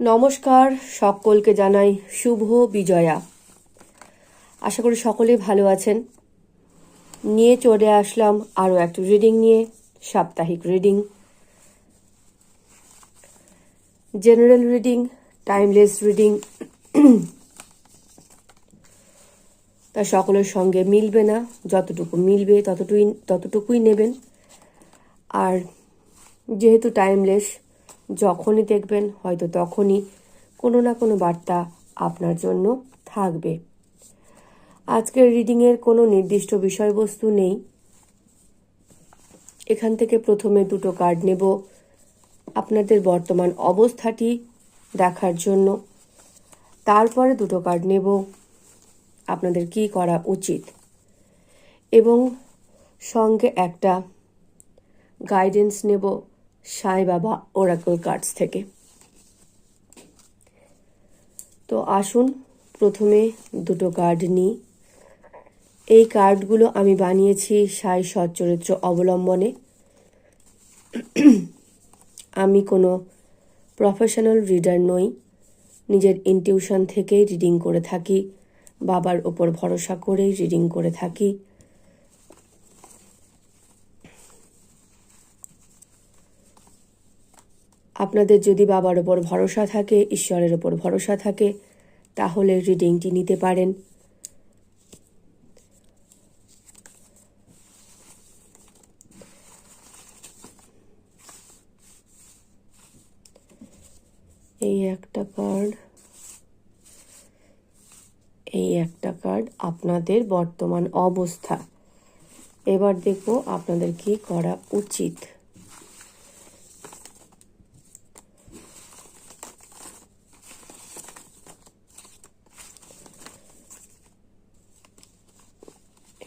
নমস্কার, সকলকে জানাই শুভ বিজয়া। আশা করি সকলে ভালো আছেন। নিয়ে চলে আসলাম আরও একটি রিডিং নিয়ে, সাপ্তাহিক reading general reading timeless reading তা সকলের সঙ্গে মিলবে না, যতটুকু মিলবে ততটুকুই ততটুকুই নেবেন। আর যেহেতু টাইমলেস যখনই দেখবেন, হয়তো তখনই কোনো না কোনো বার্তা আপনার জন্য থাকবে। আজকের রিডিংয়ের কোনো নির্দিষ্ট বিষয়বস্তু নেই। এখান থেকে প্রথমে দুটো কার্ড নেব। আপনাদের বর্তমান অবস্থাটি দেখার জন্য। তারপরে দুটো কার্ড নেব। আপনাদের কি করা উচিত? এবং সঙ্গে একটা গাইডেন্স নেব। সাই বাবা ওরাকল কার্ডস থেকে। তো আসুন, প্রথমে দুটো কার্ড নিই। এই কার্ডগুলো আমি বানিয়েছি সাই সচ্চরিত্র অবলম্বনে। আমি কোনো প্রফেশনাল রিডার নই। নিজের ইনটিউশন থেকেই রিডিং করে থাকি। বাবার ওপর ভরসা করেই রিডিং করে থাকি। আপনাদের যদি বাবার ওপর ভরসা থাকে, ঈশ্বরের ওপর ভরসা থাকে, তাহলে রিডিংটি নিতে পারেন। এই একটা কার্ড এই একটা কার্ড আপনাদের বর্তমান অবস্থা। এবার দেখব আপনাদের কি করা উচিত।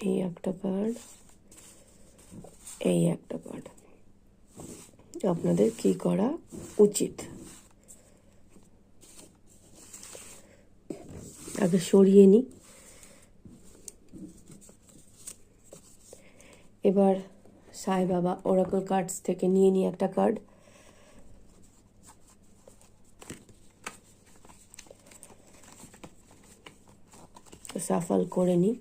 এই একটা কার্ড এই একটা কার্ড আপনাদের কি করা উচিত? আগে সরিয়ে নিই। এবার সাই বাবা ওরাকল কার্ডস থেকে নিয়ে নিই একটা কার্ড সাফল করে নিই।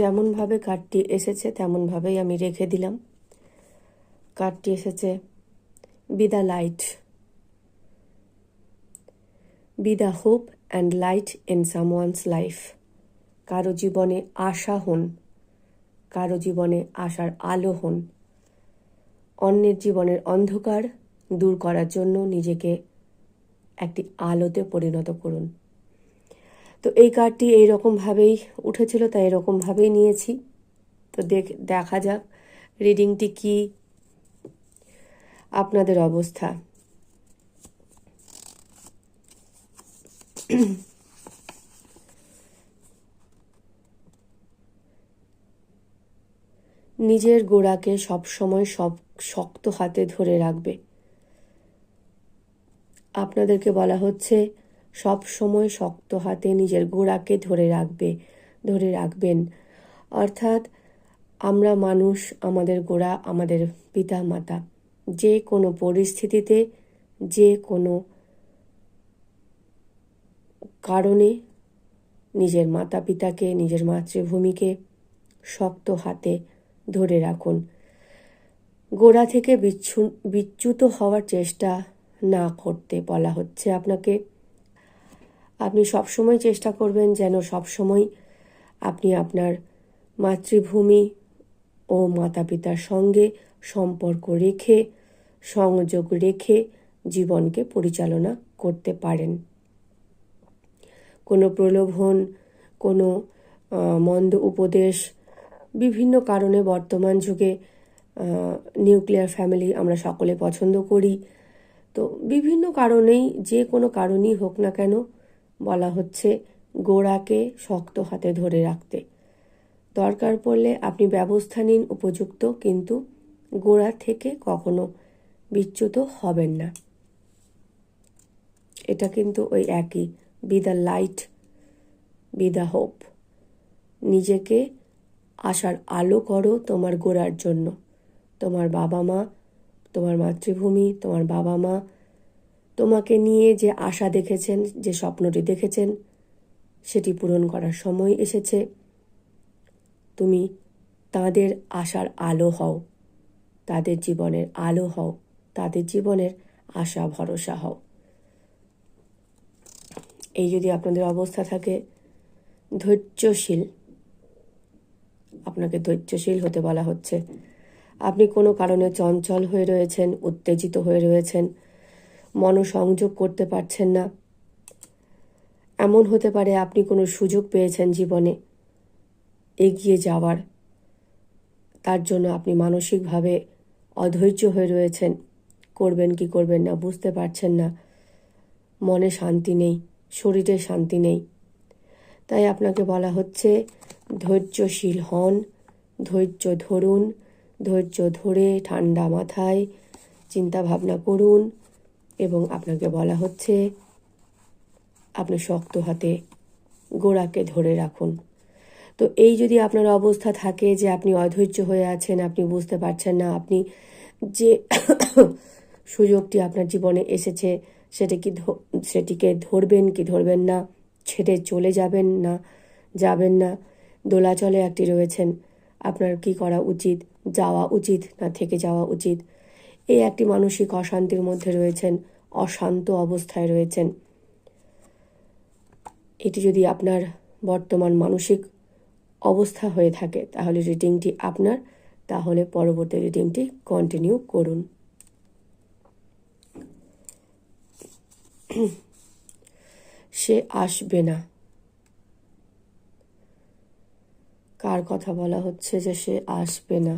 যেমনভাবে কার্ডটি এসেছে, তেমনভাবেই আমি রেখে দিলাম। কার্ডটি এসেছে। Be the light. Be the hope and light in someone's life. কারও জীবনে আশা হন, কারও জীবনে আশার আলো হন। অন্যের জীবনের অন্ধকার দূর করার জন্য নিজেকে একটি আলোতে পরিণত করুন। তো এই কার্ডটি এইরকমভাবেই উঠেছিল, তাই এরকমভাবেই নিয়েছি। তো দেখ, দেখা যাক রিডিংটি কি আপনাদের অবস্থা। নিজের গোড়াকে সবসময় সব শক্ত হাতে ধরে রাখবে। আপনাদেরকে বলা হচ্ছে সব সময় শক্ত হাতে নিজের গোড়াকে ধরে রাখবে, ধরে রাখবেন। অর্থাৎ আমরা মানুষ, আমাদের গোড়া আমাদের পিতা মাতা যে কোনো পরিস্থিতিতে, যে কোনো কারণে নিজের মাতা পিতাকে নিজের মাতৃভূমিকে শক্ত হাতে ধরে রাখুন। গোড়া থেকে বিচ্ছু, বিচ্যুত হওয়ার চেষ্টা না করতে বলা হচ্ছে আপনাকে। আপনি সবসময় চেষ্টা করবেন যেন সবসময় আপনি আপনার মাতৃভূমি ও মাতা পিতার সঙ্গে সম্পর্ক রেখে, সংযোগ রেখে জীবনকে পরিচালনা করতে পারেন। কোনো প্রলোভন, কোনো মন্দ উপদেশ, বিভিন্ন কারণে বর্তমান যুগে নিউক্লিয়ার ফ্যামিলি আমরা সকলে পছন্দ করি। তো বিভিন্ন কারণেই, যে কোনো কারণই হোক না কেন বলা হচ্ছে, গোড়াকে শক্ত হাতে ধরে রাখতে। দরকার পড়লে আপনি ব্যবস্থা নিন উপযুক্ত, কিন্তু গোড়া থেকে কখনো বিচ্যুত হবেন না। এটা কিন্তু ওই একই be the light be the hope নিজেকে আশার আলো করো তোমার গোড়ার জন্য। তোমার বাবা মা, তোমার মাতৃভূমি, তোমার বাবা মা তোমাকে নিয়ে যে আশা দেখেছেন, যে স্বপ্নটি দেখেছেন, সেটি পূরণ করার সময় এসেছে। তুমি তাদের আশার আলো হও, তাদের জীবনের আলো হও, তাদের জীবনের আশা ভরসা হও। এই যদি আপনাদের অবস্থা থাকে, ধৈর্যশীল, আপনাকে ধৈর্যশীল হতে বলা হচ্ছে। আপনি কোনো কারণে চঞ্চল হয়ে রয়েছেন, উত্তেজিত হয়ে রয়েছেন মনোসংযোগ করতে পারছেন না। এমন হতে পারে আপনি কোনো সুযোগ পেয়েছেন জীবনে। এগিয়ে যাওয়ার। তার জন্য আপনি মানসিকভাবে অধৈর্য হয়ে রয়েছেন। করবেন কি করবেন না বুঝতে পারছেন না। মনে শান্তি নেই, শরীরে শান্তি নেই। তাই আপনাকে বলা হচ্ছে, ধৈর্যশীল হন, ধৈর্য ধরুন, ধৈর্য ধরে ঠান্ডা মাথায় চিন্তা ভাবনা করুন এবং আপনাকে বলা হচ্ছে, আপনি শক্ত হাতে গোড়াকে ধরে রাখুন। তো এই যদি আপনার অবস্থা থাকে যে আপনি অধৈর্য হয়ে আছেন, আপনি বুঝতে পারছেন না, আপনি যে সুযোগটি আপনার জীবনে এসেছে, সেটা কি সেটিকে ধরবেন কি ধরবেন না, ছেড়ে চলে যাবেন না যাবেন না, দোলাচলে একটি রয়েছেন, আপনার কি করা উচিত, যাওয়া উচিত না থেকে যাওয়া উচিত? এই একটি মানসিক অশান্তির মধ্যে রয়েছেন, অশান্ত অবস্থায় রয়েছেন। এটি যদি আপনার বর্তমান মানসিক অবস্থা হয়ে থাকে, তাহলে রিডিংটি আপনার, তাহলে পরবর্তী রিডিংটি কন্টিনিউ করুন। সে আসবে না। কার কথা বলা হচ্ছে যে সে আসবে না?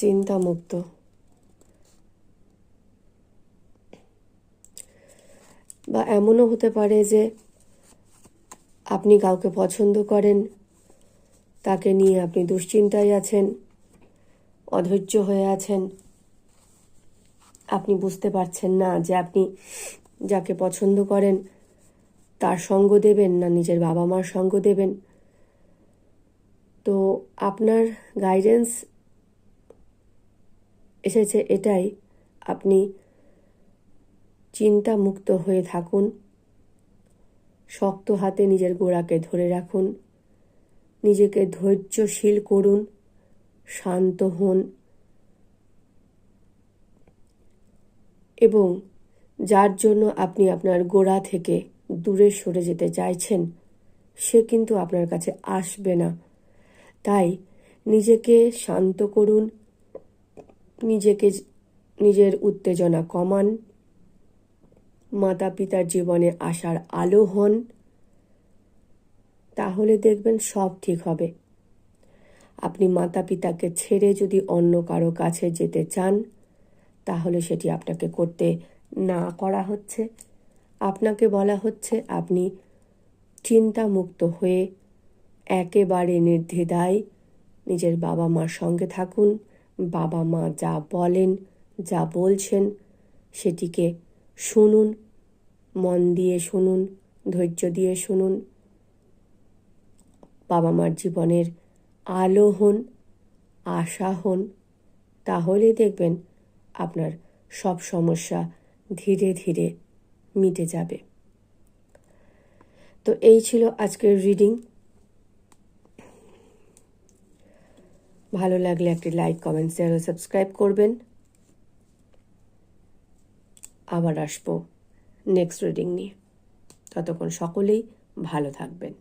চিন্তামুক্ত। বা এমনও হতে পারে যে আপনি কাউকে পছন্দ করেন, তাকে নিয়ে আপনি দুশ্চিন্তায় আছেন, অধৈর্য হয়ে আছেন, আপনি বুঝতে পারছেন না যে আপনি যাকে পছন্দ করেন তার সঙ্গ দেবেন না নিজের বাবা মার সঙ্গ দেবেন। তো আপনার গাইডেন্স এসেছে এটাই। আপনি চিন্তা মুক্ত হয়ে থাকুন। শক্ত হাতে নিজের গোড়াকে ধরে রাখুন। নিজেকে ধৈর্যশীল করুন। শান্ত হন। এবং যার জন্য আপনি আপনার গোড়া থেকে দূরে সরে যেতে চাইছেন, সে কিন্তু আপনার কাছে আসবে না। তাই নিজেকে শান্ত করুন। নিজেকে নিজের উত্তেজনা কমান। মাতা পিতার জীবনে আসার আলো হন। তাহলে দেখবেন সব ঠিক হবে। আপনি মাতা পিতাকে ছেড়ে যদি অন্য কারও কাছে যেতে চান, তাহলে সেটি আপনাকে করতে না করা হচ্ছে। আপনাকে বলা হচ্ছে আপনি চিন্তামুক্ত হয়ে একেবারে নির্দ্বিধায় নিজের বাবা মার সঙ্গে থাকুন। বাবা মা যা বলেন, যা বলছেন, সেটিকে শুনুন, মন দিয়ে শুনুন, ধৈর্য দিয়ে শুনুন। বাবা মার জীবনের আলো হন, আশা হন তাহলে দেখবেন আপনার সব সমস্যা ধীরে ধীরে মিটে যাবে। তো এই ছিল আজকের রিডিং। ভালো লাগলে একটি লাইক, কমেন্ট শেয়ার ও সাবস্ক্রাইব করবেন। আবার আসব নেক্সট রিডিং নিয়ে। ততক্ষণ সকলেই ভালো থাকবেন।